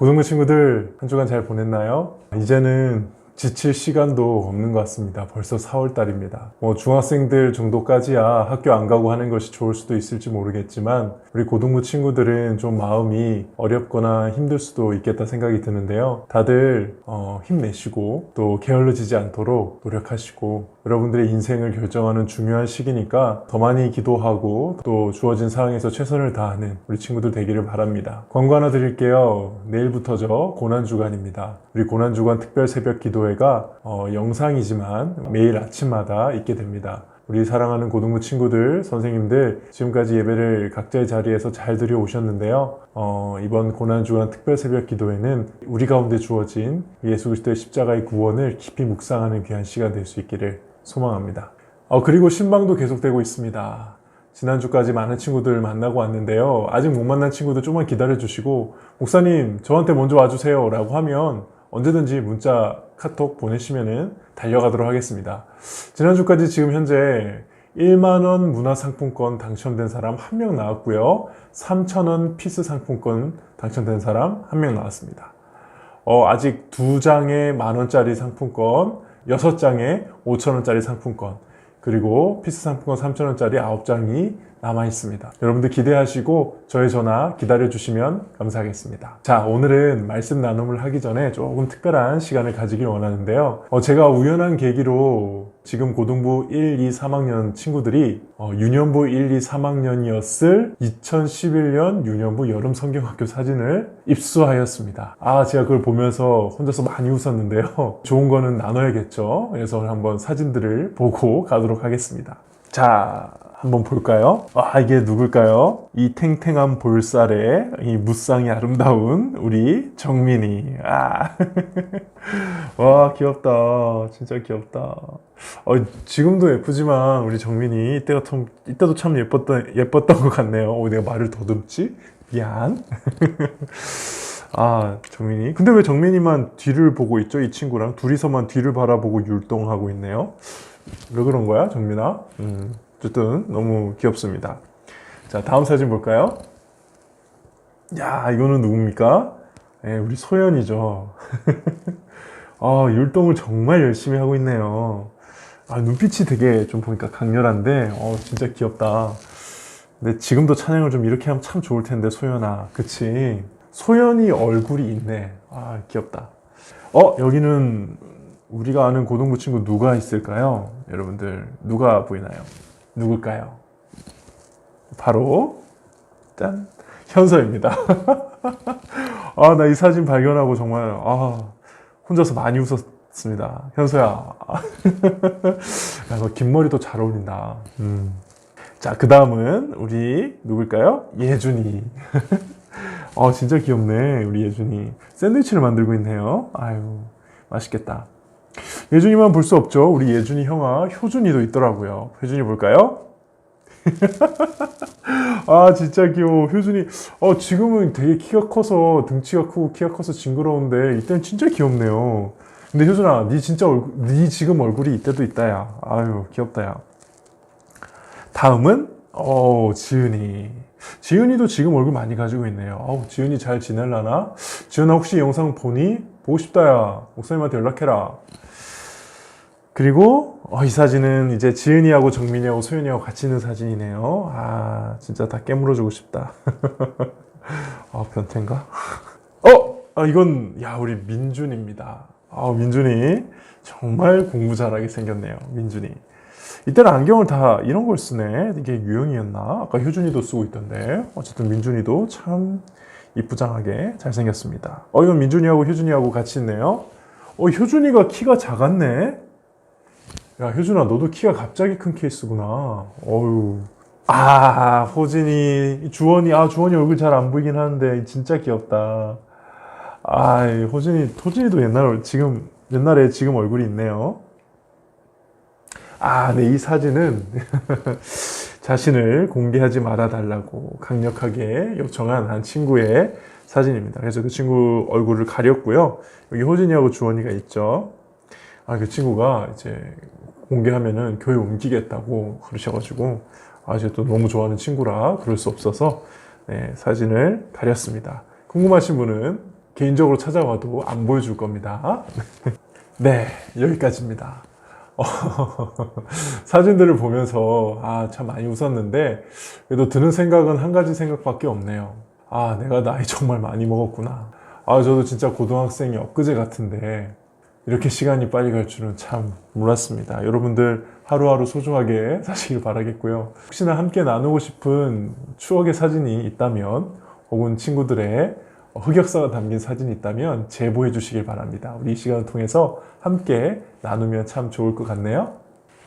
고등부 친구들 한 주간 잘 보냈나요? 이제는 지칠 시간도 없는 것 같습니다. 벌써 4월 달입니다. 뭐 중학생들 정도까지야 학교 안 가고 하는 것이 좋을 수도 있을지 모르겠지만 우리 고등부 친구들은 좀 마음이 어렵거나 힘들 수도 있겠다 생각이 드는데요. 다들 어, 힘내시고 또 게을러지지 않도록 노력하시고 여러분들의 인생을 결정하는 중요한 시기니까 더 많이 기도하고 또 주어진 상황에서 최선을 다하는 우리 친구들 되기를 바랍니다. 광고 하나 드릴게요. 내일부터죠. 고난주간입니다. 우리 고난주간 특별 새벽 기도회 가 어, 영상이지만 매일 아침마다 있게 됩니다. 우리 사랑하는 고등부 친구들, 선생님들, 지금까지 예배를 각자의 자리에서 잘 드려오셨는데요. 어, 이번 고난주간 특별 새벽 기도회는 우리 가운데 주어진 예수 그리스도의 십자가의 구원을 깊이 묵상하는 귀한 시간 될 수 있기를 소망합니다. 어, 그리고 신방도 계속되고 있습니다. 지난주까지 많은 친구들 만나고 왔는데요. 아직 못 만난 친구들 좀만 기다려 주시고, 목사님, 저한테 먼저 와주세요. 라고 하면 언제든지 문자, 카톡 보내시면은 달려가도록 하겠습니다. 지난주까지 지금 현재 1만원 문화상품권 당첨된 사람 한 명 나왔고요. 3천원 피스 상품권 당첨된 사람 한 명 나왔습니다. 어, 아직 두 장에 만원짜리 상품권, 여섯 장에 5천원짜리 상품권, 그리고 피스 상품권 3천원짜리 9장이 남아 있습니다. 여러분들 기대하시고 저의 전화 기다려 주시면 감사하겠습니다. 자, 오늘은 말씀 나눔을 하기 전에 조금 특별한 시간을 가지길 원하는데요. 어, 제가 우연한 계기로 지금 고등부 1, 2, 3학년 친구들이 어, 유년부 1, 2, 3학년이었을 2011년 유년부 여름 성경학교 사진을 입수하였습니다. 아, 제가 그걸 보면서 혼자서 많이 웃었는데요. 좋은 거는 나눠야겠죠. 그래서 한번 사진들을 보고 가도록 하겠습니다. 자, 한번 볼까요? 아, 이게 누굴까요? 이 탱탱한 볼살에 이 무쌍이 아름다운 우리 정민이. 아. 와, 귀엽다. 진짜 귀엽다. 어, 지금도 예쁘지만 우리 정민이 이때가 참, 이때도 참 예뻤던, 예뻤던 것 같네요. 어, 내가 말을 더듬지? 미안. 아, 정민이. 근데 왜 정민이만 뒤를 보고 있죠? 이 친구랑 둘이서만 뒤를 바라보고 율동하고 있네요. 왜 그런 거야, 정민아? 음, 어쨌든 너무 귀엽습니다. 자, 다음 사진 볼까요? 야, 이거는 누굽니까? 예, 우리 소연이죠. 아, 율동을 정말 열심히 하고 있네요. 아, 눈빛이 되게 좀 보니까 강렬한데, 어, 진짜 귀엽다. 근데 지금도 찬양을 좀 이렇게 하면 참 좋을 텐데, 소연아. 그치? 소연이 얼굴이 있네. 아, 귀엽다. 어, 여기는 우리가 아는 고등부 친구 누가 있을까요? 여러분들, 누가 보이나요? 누굴까요? 바로, 짠! 현서입니다. 아, 나 이 사진 발견하고 정말, 아, 혼자서 많이 웃었습니다. 현서야. 야, 너긴 머리도 잘 어울린다. 음. 자, 그 다음은 우리 누굴까요? 예준이. 아, 진짜 귀엽네. 우리 예준이. 샌드위치를 만들고 있네요. 아유, 맛있겠다. 예준이만 볼 수 없죠. 우리 예준이 형아, 효준이도 있더라고요. 효준이 볼까요? 아, 진짜 귀여워. 효준이. 어, 지금은 되게 키가 커서, 등치가 크고 키가 커서 징그러운데, 이때는 진짜 귀엽네요. 근데 효준아, 니 진짜 얼굴, 니 지금 얼굴이 이때도 있다, 야. 아유, 귀엽다, 야. 다음은, 어, 지은이. 지은이도 지금 얼굴 많이 가지고 있네요. 어우, 지은이 잘 지낼라나? 지은아, 혹시 영상 보니? 보고 싶다, 야. 목사님한테 연락해라. 그리고 어, 이 사진은 이제 지은이하고 정민이하고 소연이하고 같이 있는 사진이네요. 아 진짜 다 깨물어주고 싶다. 아 변태인가? 어, 아, 이건 야 우리 민준입니다. 아 민준이 정말 공부 잘하게 생겼네요. 민준이. 이때는 안경을 다 이런 걸 쓰네. 이게 유형이었나? 아까 효준이도 쓰고 있던데. 어쨌든 민준이도 참 이쁘장하게 잘생겼습니다. 어 이건 민준이하고 효준이하고 같이 있네요. 어 효준이가 키가 작았네. 야, 효준아, 너도 키가 갑자기 큰 케이스구나. 어유. 아, 호진이, 주원이, 아, 주원이 얼굴 잘 안 보이긴 하는데, 진짜 귀엽다. 아, 호진이, 호진이도 옛날, 지금, 옛날에 지금 얼굴이 있네요. 아, 네, 이 사진은 자신을 공개하지 말아달라고 강력하게 요청한 한 친구의 사진입니다. 그래서 그 친구 얼굴을 가렸고요. 여기 호진이하고 주원이가 있죠. 아, 그 친구가 이제 공개하면은 교회 옮기겠다고 그러셔가지고 아, 제가 또 너무 좋아하는 친구라 그럴 수 없어서 네, 사진을 가렸습니다. 궁금하신 분은 개인적으로 찾아와도 안 보여줄 겁니다. 네, 여기까지입니다. 어, 사진들을 보면서 아, 참 많이 웃었는데 그래도 드는 생각은 한 가지 생각밖에 없네요. 아, 내가 나이 정말 많이 먹었구나. 아, 저도 진짜 고등학생이 엊그제 같은데 이렇게 시간이 빨리 갈 줄은 참 몰랐습니다. 여러분들 하루하루 소중하게 사시길 바라겠고요. 혹시나 함께 나누고 싶은 추억의 사진이 있다면 혹은 친구들의 흑역사가 담긴 사진이 있다면 제보해 주시길 바랍니다. 우리 이 시간을 통해서 함께 나누면 참 좋을 것 같네요.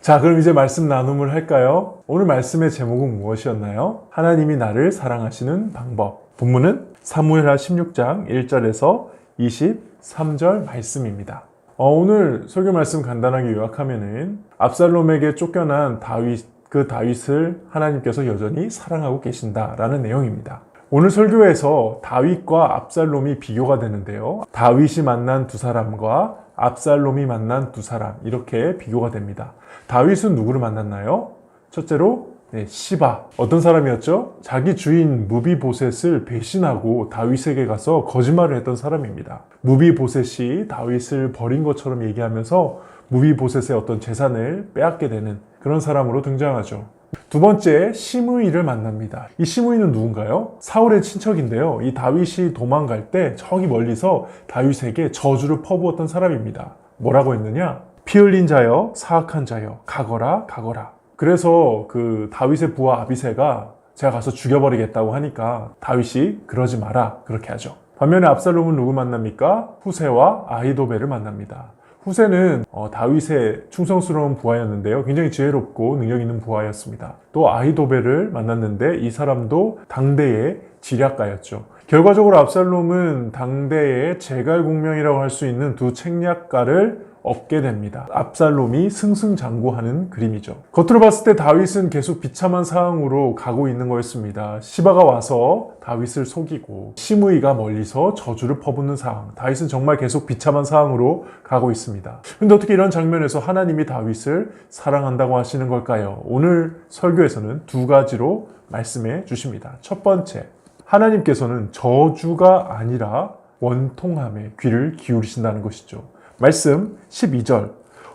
자, 그럼 이제 말씀 나눔을 할까요? 오늘 말씀의 제목은 무엇이었나요? 하나님이 나를 사랑하시는 방법. 본문은 사무엘하 16장 1절에서 23절 말씀입니다. 어, 오늘 설교 말씀 간단하게 요약하면은 압살롬에게 쫓겨난 다윗 그 다윗을 하나님께서 여전히 사랑하고 계신다라는 내용입니다. 오늘 설교에서 다윗과 압살롬이 비교가 되는데요. 다윗이 만난 두 사람과 압살롬이 만난 두 사람 이렇게 비교가 됩니다. 다윗은 누구를 만났나요? 첫째로 네, 시바 어떤 사람이었죠? 자기 주인 무비보셋을 배신하고 다윗에게 가서 거짓말을 했던 사람입니다. 무비보셋이 다윗을 버린 것처럼 얘기하면서 무비보셋의 어떤 재산을 빼앗게 되는 그런 사람으로 등장하죠. 두 번째 시므이를 만납니다. 이 시므이는 누군가요? 사울의 친척인데요. 이 다윗이 도망갈 때 저기 멀리서 다윗에게 저주를 퍼부었던 사람입니다. 뭐라고 했느냐? 피 흘린 자여 사악한 자여 가거라 가거라. 그래서 그 다윗의 부하 아비세가 제가 가서 죽여버리겠다고 하니까 다윗이 그러지 마라 그렇게 하죠. 반면에 압살롬은 누구 만납니까? 후세와 아히도벨을 만납니다. 후세는 어, 다윗의 충성스러운 부하였는데요. 굉장히 지혜롭고 능력 있는 부하였습니다. 또 아히도벨을 만났는데 이 사람도 당대의 지략가였죠. 결과적으로 압살롬은 당대의 제갈공명이라고 할 수 있는 두 책략가를 얻게 됩니다. 압살롬이 승승장구하는 그림이죠. 겉으로 봤을 때 다윗은 계속 비참한 상황으로 가고 있는 거였습니다. 시바가 와서 다윗을 속이고 시므이가 멀리서 저주를 퍼붓는 상황. 다윗은 정말 계속 비참한 상황으로 가고 있습니다. 근데 어떻게 이런 장면에서 하나님이 다윗을 사랑한다고 하시는 걸까요? 오늘 설교에서는 두 가지로 말씀해 주십니다. 첫 번째, 하나님께서는 저주가 아니라 원통함에 귀를 기울이신다는 것이죠. 말씀 12절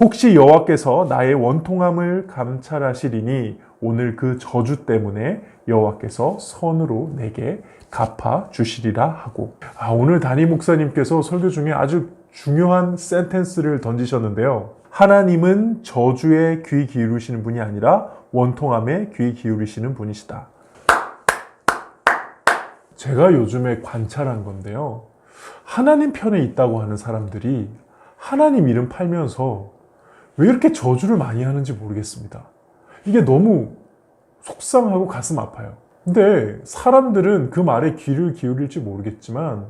혹시 여호와께서 나의 원통함을 감찰하시리니 오늘 그 저주 때문에 여호와께서 선으로 내게 갚아 주시리라 하고 아 오늘 담임 목사님께서 설교 중에 아주 중요한 센텐스를 던지셨는데요. 하나님은 저주에 귀 기울이시는 분이 아니라 원통함에 귀 기울이시는 분이시다. 제가 요즘에 관찰한 건데요. 하나님 편에 있다고 하는 사람들이 하나님 이름 팔면서 왜 이렇게 저주를 많이 하는지 모르겠습니다. 이게 너무 속상하고 가슴 아파요. 근데 사람들은 그 말에 귀를 기울일지 모르겠지만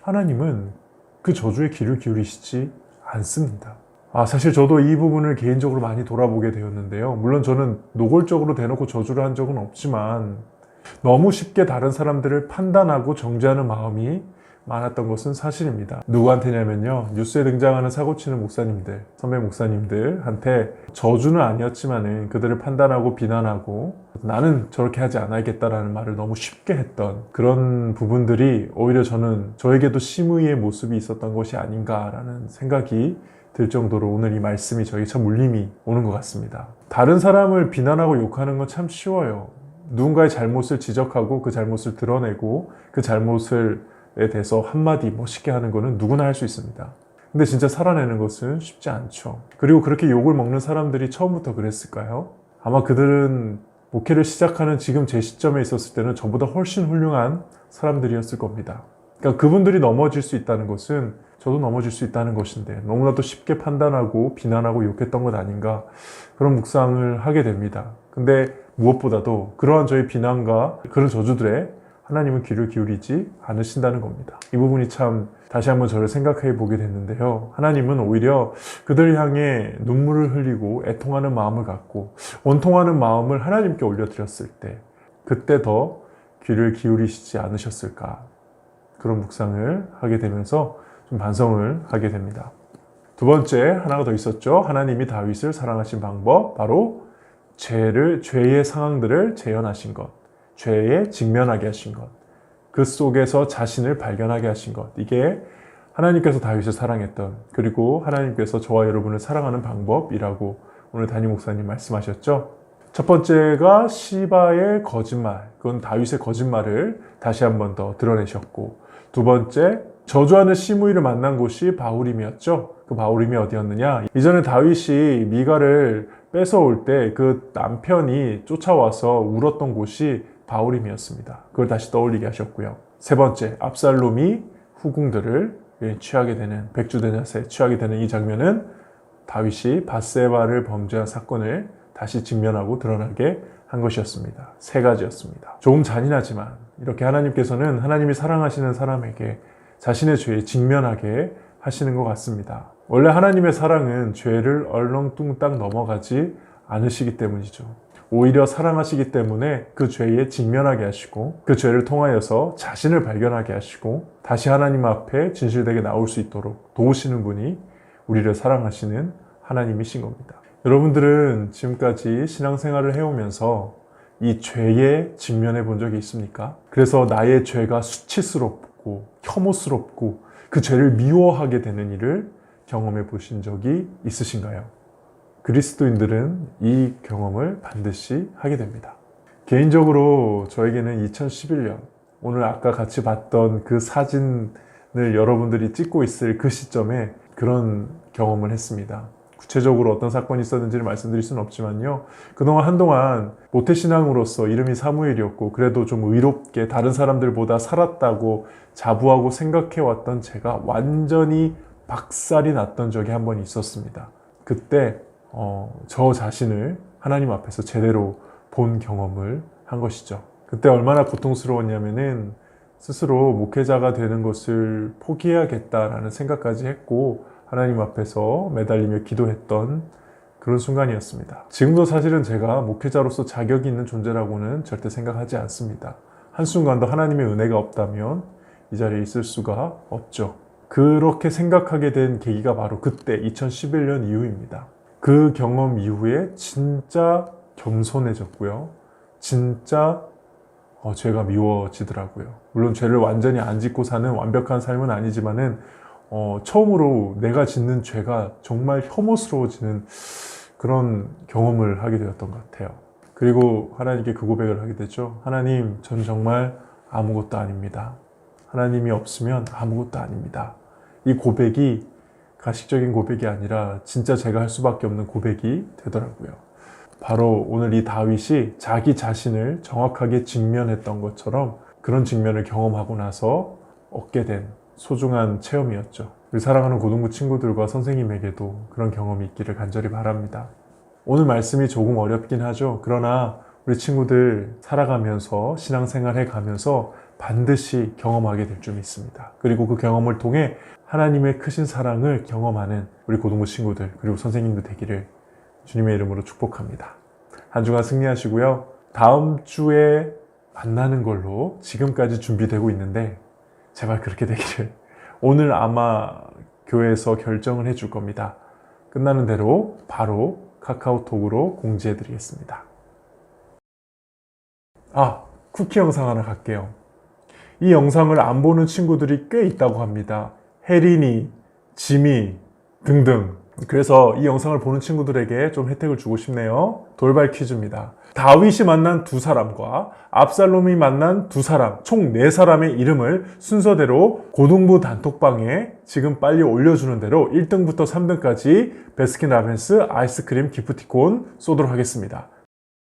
하나님은 그 저주에 귀를 기울이시지 않습니다. 아, 사실 저도 이 부분을 개인적으로 많이 돌아보게 되었는데요. 물론 저는 노골적으로 대놓고 저주를 한 적은 없지만 너무 쉽게 다른 사람들을 판단하고 정죄하는 마음이 많았던 것은 사실입니다. 누구한테냐면요. 뉴스에 등장하는 사고치는 목사님들, 선배 목사님들한테 저주는 아니었지만은 그들을 판단하고 비난하고 나는 저렇게 하지 않아야겠다라는 말을 너무 쉽게 했던 그런 부분들이 오히려 저는 저에게도 심의의 모습이 있었던 것이 아닌가라는 생각이 들 정도로 오늘 이 말씀이 저에게 참 울림이 오는 것 같습니다. 다른 사람을 비난하고 욕하는 건 참 쉬워요. 누군가의 잘못을 지적하고 그 잘못을 드러내고 그 잘못을 에 대해서 한마디 멋있게 하는 거는 누구나 할 수 있습니다. 근데 진짜 살아내는 것은 쉽지 않죠. 그리고 그렇게 욕을 먹는 사람들이 처음부터 그랬을까요? 아마 그들은 목회를 시작하는 지금 제 시점에 있었을 때는 저보다 훨씬 훌륭한 사람들이었을 겁니다. 그러니까 그분들이 넘어질 수 있다는 것은 저도 넘어질 수 있다는 것인데 너무나도 쉽게 판단하고 비난하고 욕했던 것 아닌가 그런 묵상을 하게 됩니다. 근데 무엇보다도 그러한 저의 비난과 그런 저주들에 하나님은 귀를 기울이지 않으신다는 겁니다. 이 부분이 참 다시 한번 저를 생각해 보게 됐는데요. 하나님은 오히려 그들 향해 눈물을 흘리고 애통하는 마음을 갖고 원통하는 마음을 하나님께 올려드렸을 때 그때 더 귀를 기울이시지 않으셨을까 그런 묵상을 하게 되면서 좀 반성을 하게 됩니다. 두 번째 하나가 더 있었죠. 하나님이 다윗을 사랑하신 방법 바로 죄를 죄의 상황들을 재현하신 것. 죄에 직면하게 하신 것. 그 속에서 자신을 발견하게 하신 것. 이게 하나님께서 다윗을 사랑했던 그리고 하나님께서 저와 여러분을 사랑하는 방법이라고 오늘 담임 목사님 말씀하셨죠. 첫 번째가 시바의 거짓말. 그건 다윗의 거짓말을 다시 한 번 더 드러내셨고 두 번째 저주하는 시므이를 만난 곳이 바울임이었죠. 그 바울임이 어디였느냐? 이전에 다윗이 미가를 뺏어올 때 그 남편이 쫓아와서 울었던 곳이 바울임이었습니다. 그걸 다시 떠올리게 하셨고요. 세 번째, 압살롬이 후궁들을 취하게 되는 백주대낮에 취하게 되는 이 장면은 다윗이 바세바를 범죄한 사건을 다시 직면하고 드러나게 한 것이었습니다. 세 가지였습니다. 조금 잔인하지만 이렇게 하나님께서는 하나님이 사랑하시는 사람에게 자신의 죄에 직면하게 하시는 것 같습니다. 원래 하나님의 사랑은 죄를 얼렁뚱땅 넘어가지 않으시기 때문이죠. 오히려 사랑하시기 때문에 그 죄에 직면하게 하시고 그 죄를 통하여서 자신을 발견하게 하시고 다시 하나님 앞에 진실되게 나올 수 있도록 도우시는 분이 우리를 사랑하시는 하나님이신 겁니다. 여러분들은 지금까지 신앙생활을 해오면서 이 죄에 직면해 본 적이 있습니까? 그래서 나의 죄가 수치스럽고 혐오스럽고 그 죄를 미워하게 되는 일을 경험해 보신 적이 있으신가요? 그리스도인들은 이 경험을 반드시 하게 됩니다. 개인적으로 저에게는 2011년, 오늘 아까 같이 봤던 그 사진을 여러분들이 찍고 있을 그 시점에 그런 경험을 했습니다. 구체적으로 어떤 사건이 있었는지를 말씀드릴 수는 없지만요. 그동안 한동안 모태신앙으로서 이름이 사무엘이었고, 그래도 좀 의롭게 다른 사람들보다 살았다고 자부하고 생각해왔던 제가 완전히 박살이 났던 적이 한 번 있었습니다. 그때 어, 저 자신을 하나님 앞에서 제대로 본 경험을 한 것이죠. 그때 얼마나 고통스러웠냐면은 스스로 목회자가 되는 것을 포기해야겠다라는 생각까지 했고 하나님 앞에서 매달리며 기도했던 그런 순간이었습니다. 지금도 사실은 제가 목회자로서 자격이 있는 존재라고는 절대 생각하지 않습니다. 한순간도 하나님의 은혜가 없다면 이 자리에 있을 수가 없죠. 그렇게 생각하게 된 계기가 바로 그때 2011년 이후입니다. 그 경험 이후에 진짜 겸손해졌고요. 진짜 어, 죄가 미워지더라고요. 물론 죄를 완전히 안 짓고 사는 완벽한 삶은 아니지만은 어, 처음으로 내가 짓는 죄가 정말 혐오스러워지는 그런 경험을 하게 되었던 것 같아요. 그리고 하나님께 그 고백을 하게 되죠. 하나님, 전 정말 아무것도 아닙니다. 하나님이 없으면 아무것도 아닙니다. 이 고백이 가식적인 고백이 아니라 진짜 제가 할 수밖에 없는 고백이 되더라고요. 바로 오늘 이 다윗이 자기 자신을 정확하게 직면했던 것처럼 그런 직면을 경험하고 나서 얻게 된 소중한 체험이었죠. 우리 사랑하는 고등부 친구들과 선생님에게도 그런 경험이 있기를 간절히 바랍니다. 오늘 말씀이 조금 어렵긴 하죠. 그러나 우리 친구들 살아가면서 신앙생활 해 가면서 반드시 경험하게 될 줄 믿습니다. 그리고 그 경험을 통해 하나님의 크신 사랑을 경험하는 우리 고등부 친구들 그리고 선생님들 되기를 주님의 이름으로 축복합니다. 한 주간 승리하시고요. 다음 주에 만나는 걸로 지금까지 준비되고 있는데 제발 그렇게 되기를 오늘 아마 교회에서 결정을 해줄 겁니다. 끝나는 대로 바로 카카오톡으로 공지해 드리겠습니다. 아, 쿠키 영상 하나 갈게요. 이 영상을 안 보는 친구들이 꽤 있다고 합니다. 혜린이, 지미 등등. 그래서 이 영상을 보는 친구들에게 좀 혜택을 주고 싶네요. 돌발 퀴즈입니다. 다윗이 만난 두 사람과 압살롬이 만난 두 사람, 총 네 사람의 이름을 순서대로 고등부 단톡방에 지금 빨리 올려주는 대로 1등부터 3등까지 베스킨라빈스 아이스크림 기프티콘 쏘도록 하겠습니다.